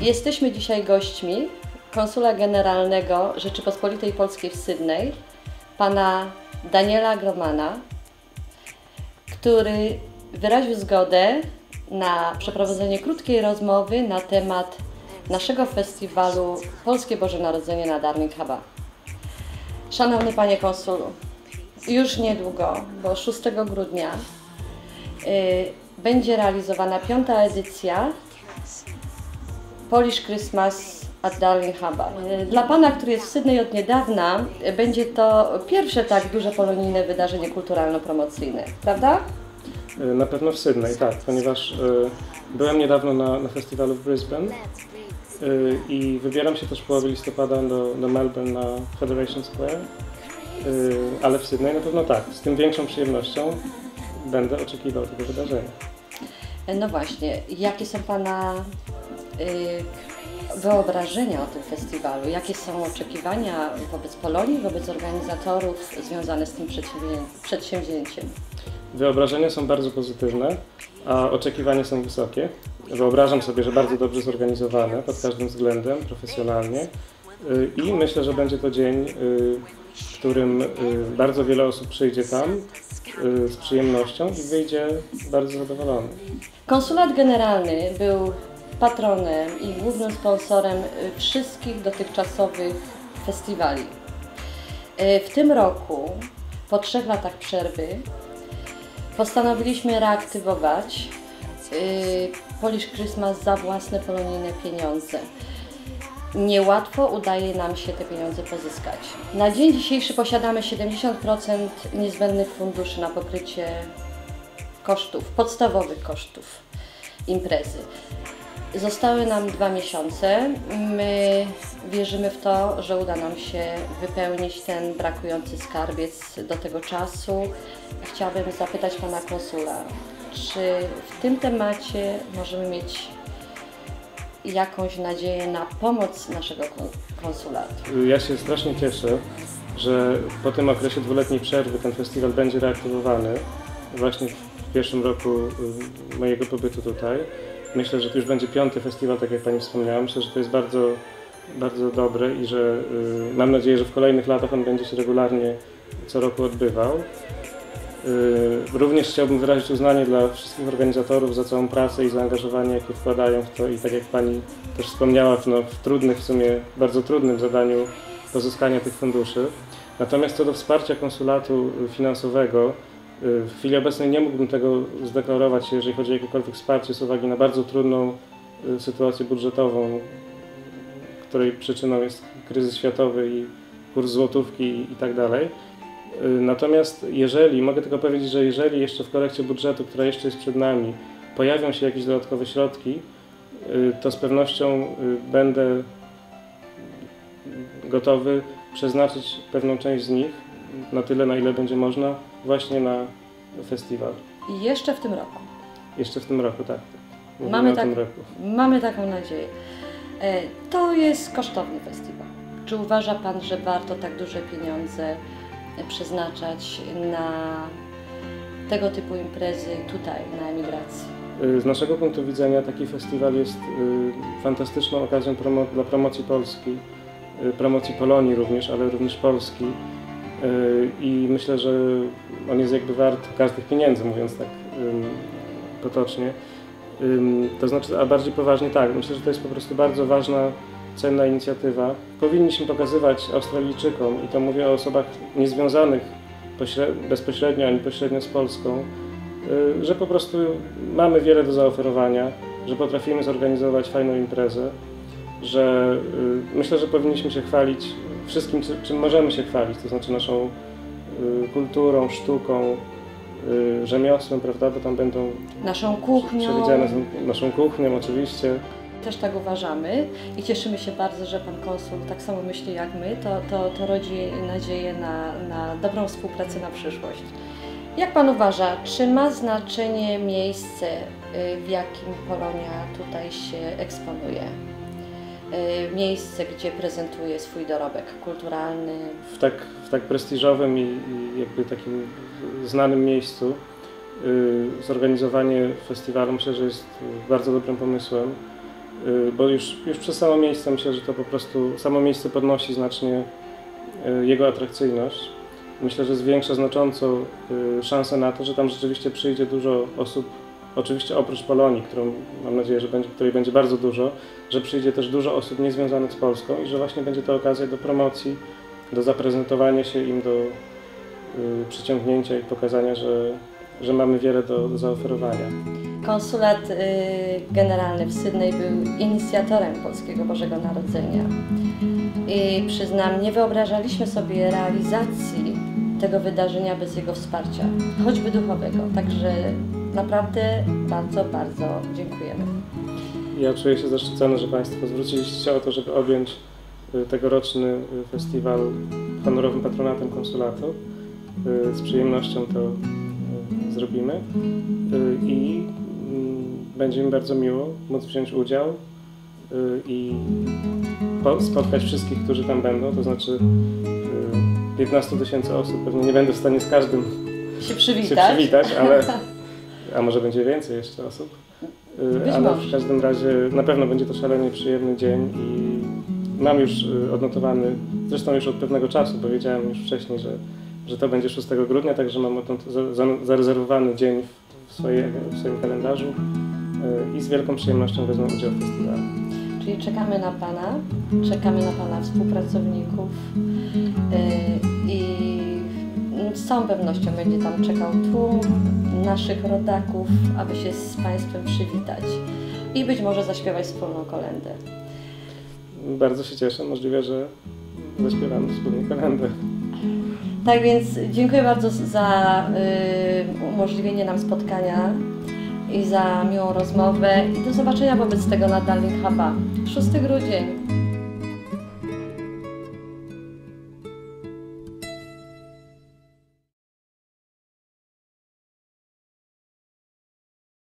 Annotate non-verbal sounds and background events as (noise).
Jesteśmy dzisiaj gośćmi konsula generalnego Rzeczypospolitej Polskiej w Sydney, pana Daniela Gromana, który wyraził zgodę na przeprowadzenie krótkiej rozmowy na temat naszego festiwalu Polskie Boże Narodzenie na Darling Haba. Szanowny Panie Konsulu, już niedługo, bo 6 grudnia y, będzie realizowana piąta edycja Polish Christmas at Darling Haba. Y, Dla Pana, który jest w Sydney od niedawna, y, będzie to pierwsze tak duże polonijne wydarzenie kulturalno-promocyjne, prawda? Y, Na pewno w Sydney, tak, ponieważ byłem niedawno na, na festiwalu w Brisbane i wybieram się też w połowie listopada do, do Melbourne na Federation Square, ale w Sydney na pewno tak, z tym większą przyjemnością będę oczekiwał tego wydarzenia. No właśnie, jakie są Pana wyobrażenia o tym festiwalu? Jakie są oczekiwania wobec Polonii, wobec organizatorów związane z tym przedsięwzię- przedsięwzięciem? Wyobrażenia są bardzo pozytywne, a oczekiwania są wysokie. Wyobrażam sobie, że bardzo dobrze zorganizowane pod każdym względem, profesjonalnie. Y, I myślę, że będzie to dzień, y, w którym y, bardzo wiele osób przyjdzie tam y, z przyjemnością i wyjdzie bardzo zadowolony. Konsulat Generalny był patronem i głównym sponsorem y, wszystkich dotychczasowych festiwali. Y, W tym roku, po trzech latach przerwy, postanowiliśmy reaktywować y, Polish Christmas za własne polonijne pieniądze. Niełatwo udaje nam się te pieniądze pozyskać. Na dzień dzisiejszy posiadamy 70% niezbędnych funduszy na pokrycie kosztów, podstawowych kosztów imprezy. Zostały nam dwa miesiące. My wierzymy w to, że uda nam się wypełnić ten brakujący skarbiec do tego czasu. Chciałabym zapytać Pana Konsula, czy w tym temacie możemy mieć jakąś nadzieję na pomoc naszego kon- konsulatu? Ja się strasznie cieszę, że po tym okresie dwuletniej przerwy ten festiwal będzie reaktywowany właśnie w pierwszym roku y, mojego pobytu tutaj. Myślę, że to już będzie piąty festiwal, tak jak Pani wspomniała. Myślę, że to jest bardzo, bardzo dobre i że y, mam nadzieję, że w kolejnych latach on będzie się regularnie co roku odbywał. Y, Również chciałbym wyrazić uznanie dla wszystkich organizatorów za całą pracę i zaangażowanie, jakie wkładają w to i tak jak Pani też wspomniała, no, w trudnych, w sumie bardzo trudnym zadaniu pozyskania tych funduszy. Natomiast co do wsparcia konsulatu finansowego, w chwili obecnej nie mógłbym tego zdeklarować, jeżeli chodzi o jakiekolwiek wsparcie z uwagi na bardzo trudną y, sytuację budżetową, której przyczyną jest kryzys światowy i kurs złotówki i, tak dalej. Y, Natomiast jeżeli, mogę tylko powiedzieć, że jeżeli jeszcze w korekcie budżetu, która jeszcze jest przed nami, pojawią się jakieś dodatkowe środki, y, to z pewnością będę gotowy przeznaczyć pewną część z nich, na tyle na ile będzie można, właśnie na festiwal. I jeszcze w tym roku. Jeszcze w tym roku, tak. Mamy tak-. Mamy taką nadzieję. E, To jest kosztowny festiwal. Czy uważa Pan, że warto tak duże pieniądze e, przeznaczać na tego typu imprezy tutaj, na emigracji? Y, Z naszego punktu widzenia taki festiwal jest y, fantastyczną okazją dla promocji Polski, promocji Polonii również, ale również Polski. Y, I myślę, że on jest jakby wart każdych pieniędzy, mówiąc tak potocznie. To znaczy, a bardziej poważnie tak, myślę, że to jest po prostu bardzo ważna, cenna inicjatywa. Powinniśmy pokazywać Australijczykom, i to mówię o osobach niezwiązanych pośre- bezpośrednio ani pośrednio z Polską, y, że po prostu mamy wiele do zaoferowania, że potrafimy zorganizować fajną imprezę, że y, myślę, że powinniśmy się chwalić wszystkim, czy- czym możemy się chwalić, to znaczy naszą y, kulturą, sztuką, y, rzemiosłem, prawda, bo tam będą Naszą kuchnią. przewidziane naszą kuchnią oczywiście. Też tak uważamy i cieszymy się bardzo, że Pan Konsul tak samo myśli jak my. To, to, to rodzi nadzieję na, na dobrą współpracę na przyszłość. Jak Pan uważa, czy ma znaczenie miejsce, y, w jakim Polonia tutaj się eksponuje? Y, Miejsce, gdzie prezentuje swój dorobek kulturalny. w tak, w tak prestiżowym i, i jakby takim znanym miejscu y, zorganizowanie festiwalu myślę, że jest bardzo dobrym pomysłem. y, bo już, już przez samo miejsce myślę, że to po prostu samo miejsce podnosi znacznie y, jego atrakcyjność. Myślę, że zwiększa znacząco y, szanse na to, że tam rzeczywiście przyjdzie dużo osób, oczywiście oprócz Polonii, którą mam nadzieję, że będzie, której będzie bardzo dużo, że przyjdzie też dużo osób niezwiązanych z Polską i że właśnie będzie to okazja do promocji, do zaprezentowania się im, do y, przyciągnięcia i pokazania, że, że mamy wiele do, do zaoferowania. Konsulat y, generalny w Sydney był inicjatorem Polskiego Bożego Narodzenia. I przyznam, nie wyobrażaliśmy sobie realizacji tego wydarzenia bez jego wsparcia, choćby duchowego. Także naprawdę bardzo, bardzo dziękujemy. Ja czuję się zaszczycony, że Państwo zwróciliście się o to, żeby objąć y, tegoroczny y, festiwal honorowym patronatem konsulatu. Y, Z przyjemnością to zrobimy i mm, będzie mi bardzo miło móc wziąć udział i po- spotkać wszystkich, którzy tam będą, to znaczy 15 tysięcy osób. Pewnie nie będę w stanie z każdym Się się przywitać. przywitać, ale (laughs) a może będzie więcej jeszcze osób. Y, Być ale może. w każdym razie na pewno będzie to szalenie przyjemny dzień i mam już y, odnotowany, zresztą już od pewnego czasu, bo wiedziałem już wcześniej, że, że to będzie 6 grudnia, także mam za- zarezerwowany dzień w, w, swojej, w swoim kalendarzu y, i z wielką przyjemnością wezmę udział w festiwalu. Czyli czekamy na Pana, czekamy na Pana współpracowników yy, i z całą pewnością będzie tam czekał tłum naszych rodaków, aby się z Państwem przywitać i być może zaśpiewać wspólną kolendę. Bardzo się cieszę, możliwe, że zaśpiewamy wspólnie kolędę. Tak więc dziękuję bardzo za y, umożliwienie nam spotkania i za miłą rozmowę i do zobaczenia wobec tego na Darling Huba. 6 grudzień.